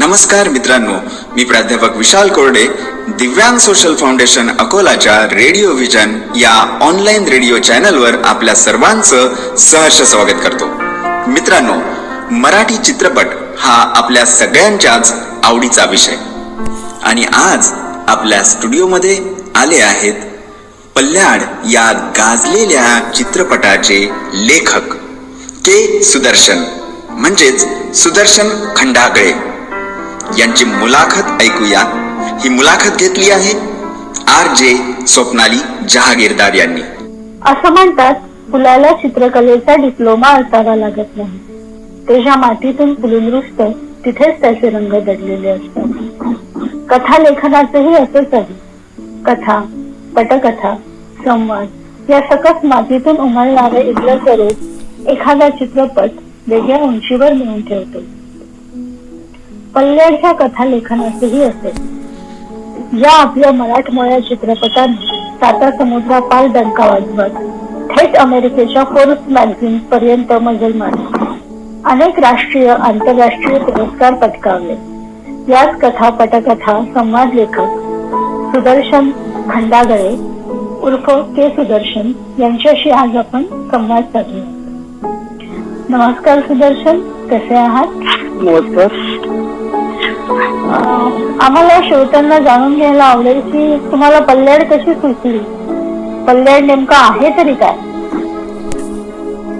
नमस्कार मित्रांनो मी प्राध्यापक विशाल कोरडे दिव्यांग सोशल फाउंडेशन अकोलाच्या रेडिओ व्हिजन या ऑनलाईन रेडिओ चॅनलवर आपल्या सर्वांचं सहर्ष स्वागत करतो. मित्रांनो मराठी चित्रपट हा आपल्या सगळ्यांच्याच आवडीचा विषय. आणि आज आपल्या स्टुडिओमध्ये आले आहेत पल्ल्याड या गाजलेल्या चित्रपटाचे लेखक के सुदर्शन म्हणजेच सुदर्शन खंडागळे. यांची मुलाखत ऐकूया. ही मुलाखत घेतली आहे आर जे स्वप्नाली जहागीरदार यांनी. असं म्हणतात फुलाला चित्रकलेचा डिप्लोमा असावा लागत नाही. ते मातीतून फुलून तिथेच त्याचे रंग दडलेले असतात. कथा लेखनाचंही असंच आहे. कथा पटकथा संवाद या सकस मातीतून उमलणारे इथलं स्वरूप एखादा चित्रपट वेगळ्या उंचीवर मिळून ठेवतो. पल्ल्याच्या कथा लेखनाचेही असेल या आपल्या मराठमोळ्या चित्रपटाने साता समुद्रापार डंका वाजवत थेट अमेरिकेच्या फोर्स मॅगझिन पर्यंत मजल मारली. अनेक राष्ट्रीय आंतरराष्ट्रीय पुरस्कार पटकावले. याच कथा पटकथा संवाद लेखक सुदर्शन खंडागळे उर्फ के सुदर्शन यांच्याशी आज आपण संवाद साधूया. नमस्कार सुदर्शन कसे आहात? नमस्कार. आम्हाला श्रोत्यांना जाणून घ्यायला आवडेल की तुम्हाला पल्ल्याड कशी सुचली? पल्ल्याड नेमका आहे तरी काय?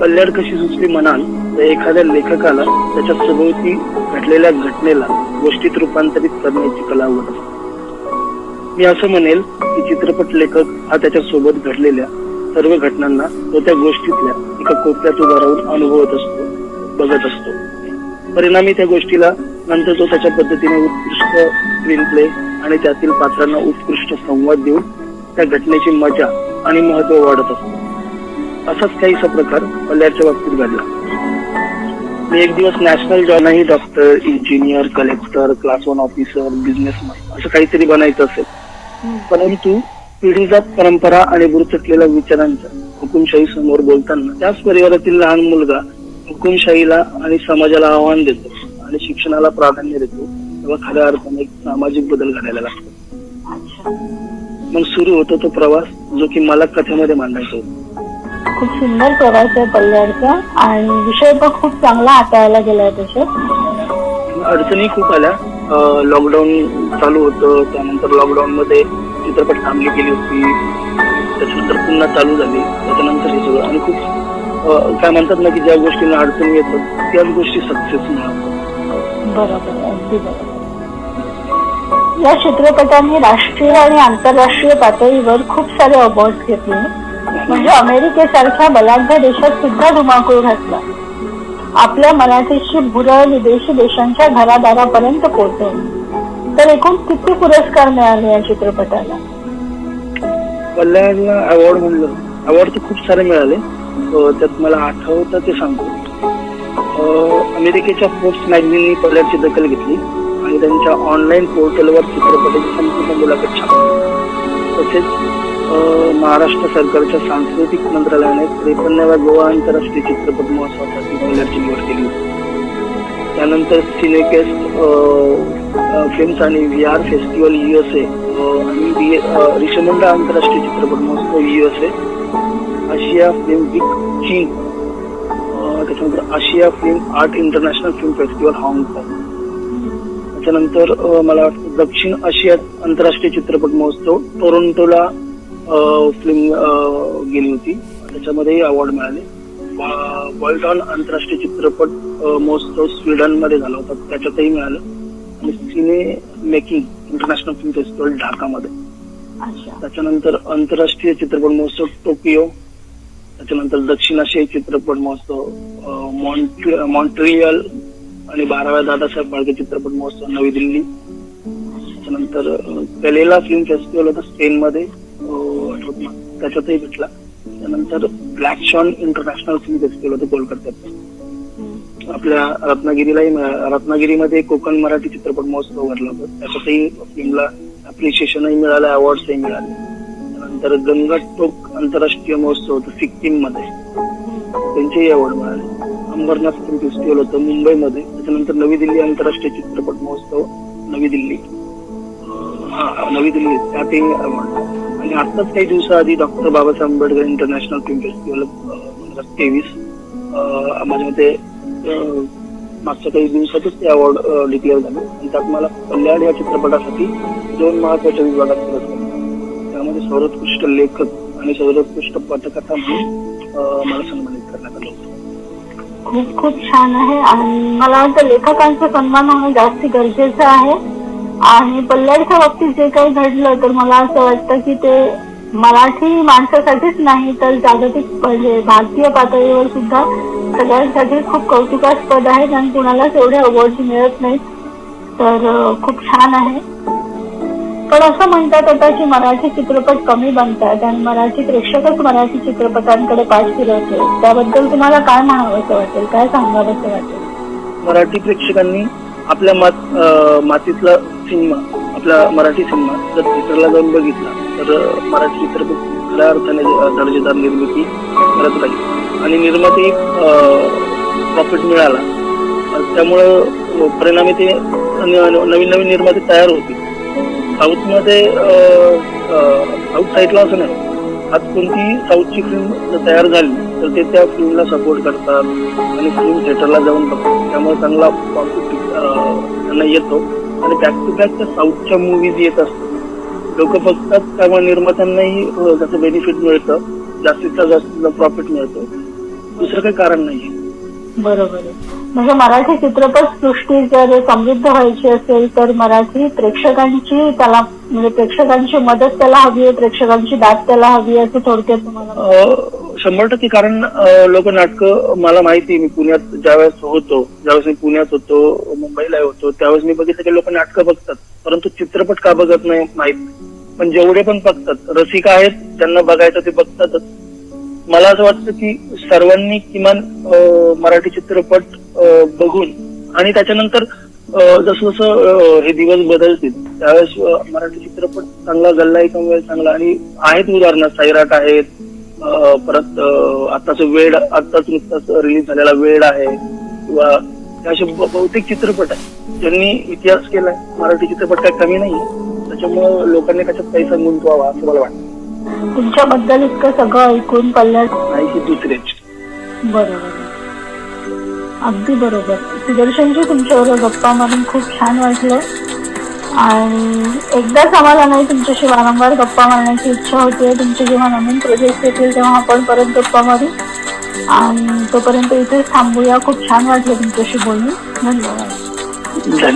पल्ल्याड कशी सुचली म्हणाल तर एखाद्या लेखकाला त्याच्या सभोवती घडलेल्या घटनेला गोष्टीत रूपांतरित करण्याची कला आवडते. मी असं म्हणेल की चित्रपट लेखक हा त्याच्या सोबत घडलेल्या सर्व घटनांना तो त्या गोष्टीतल्या एका कोपऱ्यात उभा राहून अनुभवत असतो बघत असतो. परिणामी त्या गोष्टीला नंतर तो त्याच्या पद्धतीने उत्कृष्ट स्क्रीन प्ले आणि त्यातील पात्रांना उत्कृष्ट संवाद देऊन त्या घटनेची मजा आणि महत्त्व वाढत असतो. असाच काहीसा प्रकार पल्ल्याच्या बाबतीत घडला. मी एक दिवस national job doctor engineer collector class one officer businessman असं काहीतरी बनायचं असेल. परंतु पिढीजात परंपरा आणि बुरचटलेल्या विचारांचा हुकुमशाही समोर बोलताना त्याच परिवारातील लहान मुलगा हुकुमशाहीला आणि समाजाला आव्हान देतो. आणि शिक्षणाला प्राधान्य देतो तेव्हा खऱ्या अर्थाने एक सामाजिक बदल घडायला लागतो. मग सुरू होतो तो प्रवास जो की मला कथेमध्ये मांडायचा होता. खूप सुंदर प्रवास आहे पल्ल्याडचा आणि विषय पण खूप चांगला हाताळला गेलाय त्याच्यात. अडचणी खूप आल्या. लॉकडाऊन चालू होतं त्यानंतर लॉकडाऊन मध्ये चित्रपट थांबली गेली होती. त्याच्यानंतर पुन्हा चालू झाली. त्याच्यानंतर हे सगळं. आणि खूप अं, काय म्हणतात ना की ज्या गोष्टींना अडचणी येतात त्याच गोष्टी सक्सेस मिळतात. बरोबर. अगदी बरोबर या चित्रपटाने राष्ट्रीय आणि आंतरराष्ट्रीय पातळीवर खूप सारे अवॉर्ड घेतले. म्हणजे अमेरिकेसारख्या बलाढ्य देशात सुद्धा धुमाकूळ घातला. आपल्या मराठीची भुरळ विदेशी देशांच्या घरादारापर्यंत पोहोचवली तर एकूण किती पुरस्कार मिळाले या चित्रपटाला? कल्याणला अवॉर्ड म्हणलं. अवॉर्ड तर खूप सारे मिळाले. त्यात मला आठवतं ते सांगतो. अमेरिकेच्या पोस्ट मॅगझिननी पडल्याची दखल घेतली आणि त्यांच्या ऑनलाईन पोर्टलवर चित्रपटाची संपूर्ण मुलाखत छापली. तसेच महाराष्ट्र सरकारच्या सांस्कृतिक मंत्रालयाने त्रेपन्नाव्या गोवा आंतरराष्ट्रीय चित्रपट महोत्सवासाठी पल्ल्याची निवड केली. होती त्यानंतर सिनेकेस्ट फिल्म्स आणि व्ही आर फेस्टिवल युएसए आणि बी- अं, रिषमुंडा आंतरराष्ट्रीय चित्रपट महोत्सव युएसए आशिया फिल्म वीक चीन त्याच्यानंतर Asia film art international film festival हाँगकाँग त्याच्यानंतर मला वाटतं दक्षिण आशियात आंतरराष्ट्रीय चित्रपट महोत्सव टोरंटोला फिल्म गेली होती. त्याच्यामध्येही अवॉर्ड मिळाले. बॉल्टॉन आंतरराष्ट्रीय चित्रपट महोत्सव स्वीडनमध्ये झाला होता. त्याच्यातही मिळालं. आणि cine making international film festival ढाकामध्ये. त्याच्यानंतर आंतरराष्ट्रीय चित्रपट महोत्सव टोकियो त्याच्यानंतर दक्षिण आशियाई चित्रपट महोत्सव मॉन्ट्रि- मॉन्ट्रियल आणि बाराव्या दादासाहेब फाळके चित्रपट महोत्सव नवी दिल्ली. त्याच्यानंतर कलेला फिल्म फेस्टिवल होतं स्पेन मध्ये त्याच्यातही भेटला. त्यानंतर black Shawn international film festival होतं कोलकात्यात. आपल्या रत्नागिरीलाही रत्नागिरीमध्ये कोकण मराठी चित्रपट महोत्सव भरला होता. त्याच्यातही फिल्मला अप्रिशिएशनही मिळालं अवॉर्ड्सही मिळाले. नंतर गंगाटोक आंतरराष्ट्रीय महोत्सव होतं सिक्कीममध्ये त्यांचेही अवॉर्ड मिळाले अंबरनाथ फिल्म फेस्टिवल होतं मुंबईमध्ये. त्याच्यानंतर नवी दिल्ली आंतरराष्ट्रीय चित्रपट महोत्सव नवी दिल्ली. हा नवी दिल्ली. त्यातही अवॉर्ड आणि आताच काही दिवसाआधी doctor Babasaheb Ambedkar international film festival दोन हजार तेवीस माझ्या मते मागच्या काही दिवसातच ते अवॉर्ड डिक्लेअर झाले. आणि त्यात मला कल्याण या चित्रपटासाठी दोन महत्त्वाच्या विभागात पुरस्कार यामध्ये सर्वोत्कृष्ट लेखक आणि सर्वोत्कृष्ट पटकथा म्हणून मला सन्मानित करण्यात आलं होतं. खूप खूप छान आहे. आणि मला वाटतं लेखकांचा सन्मान होणं जास्त गरजेचं आहे. आणि पल्ल्याच्या बाबतीत जे काही घडलं तर मला असं वाटतं की ते मराठी माणसासाठीच नाही तर जागतिक म्हणजे भारतीय पातळीवर सुद्धा सगळ्यांसाठी खूप कौतुकास्पद आहे आणि कुणालाच एवढे अवॉर्ड मिळत नाहीत. तर खूप छान आहे. पण असं म्हणतात आता की मराठी चित्रपट कमी बनतात आणि मराठी प्रेक्षकच मराठी चित्रपटांकडे पाठ फिरवते त्याबद्दल तुम्हाला काय म्हणावं असं वाटेल? काय सांगावं असं वाटेल? मराठी प्रेक्षकांनी आपल्या मात मातीतला सिनेमा आपला मराठी सिनेमा जर थिएटरला जाऊन बघितला तर मराठी चित्रपट खऱ्या अर्थाने दर्जेदार निर्मिती करत राहील आणि निर्माते प्रॉफिट मिळाला. त्यामुळं परिणामी ते नवीन नवीन निर्माते तयार होतील. साऊथमध्ये साऊथ साईडला असं नाही. आज कोणती साऊथची फिल्म तयार झाली तर ते त्या फिल्मला सपोर्ट करतात आणि फिल्म थिएटरला जाऊन बघतात. त्यामुळे चांगला प्रॉफिट त्यांना येतो. आणि बॅक टू बॅक त्या साऊथच्या मूवीज येत असतात. लोक बघतात त्यामुळे निर्मात्यांनाही त्याचं बेनिफिट मिळतं. जास्तीत जास्त प्रॉफिट मिळतो. दुसरं काही कारण नाही बरोबर म्हणजे मराठी चित्रपट सृष्टी जर समृद्ध व्हायची असेल तर मराठी प्रेक्षकांची त्याला म्हणजे प्रेक्षकांची मदत त्याला हवी आहे प्रेक्षकांची दाद त्याला हवी आहे असं थोडक्यात तुम्हाला शंभर टक्के कारण लोक नाटकं मला माहिती मी पुण्यात ज्यावेळेस होतो ज्यावेळेस मी पुण्यात होतो मुंबईला होतो त्यावेळेस मी बघितलं की लोक नाटकं बघतात परंतु चित्रपट का बघत नाही माहीत पण जेवढे पण बघतात रसिका आहेत त्यांना बघायचं ते बघतातच. मला असं वाटतं की सर्वांनी किमान मराठी चित्रपट बघून आणि त्याच्यानंतर जसं जसं हे दिवस बदलतील त्यावेळेस मराठी चित्रपट चांगला गल्लाही वेळ चांगला आणि आहेत उदाहरणं सैराट आहेत परत आताच वेड आताच नुकताच रिलीज झालेला वेड आहे किंवा असे बहुतेक चित्रपट आहेत. ज्यांनी इतिहास केलाय मराठी चित्रपट काही कमी नाही त्याच्यामुळं लोकांनी त्याच्यात पैसा गुंतवावा असं मला वाटतं. तुमच्याबद्दल इतकं सगळं ऐकून पल्ल्या नाही की दुसरेच बरोबर. अगदी बरोबर. सुदर्शनजी तुमच्याबरोबर गप्पा मारून खूप छान वाटलं. आणि एकदाच आम्हाला नाही तुमच्याशी वारंवार गप्पा मारण्याची इच्छा होती तुमचे जेव्हा नवीन प्रोजेक्ट येतील तेव्हा आपण परत गप्पा मारू. आणि तोपर्यंत इथेच थांबूया. खूप छान वाटलं तुमच्याशी बोलून. धन्यवाद. धन्यवाद.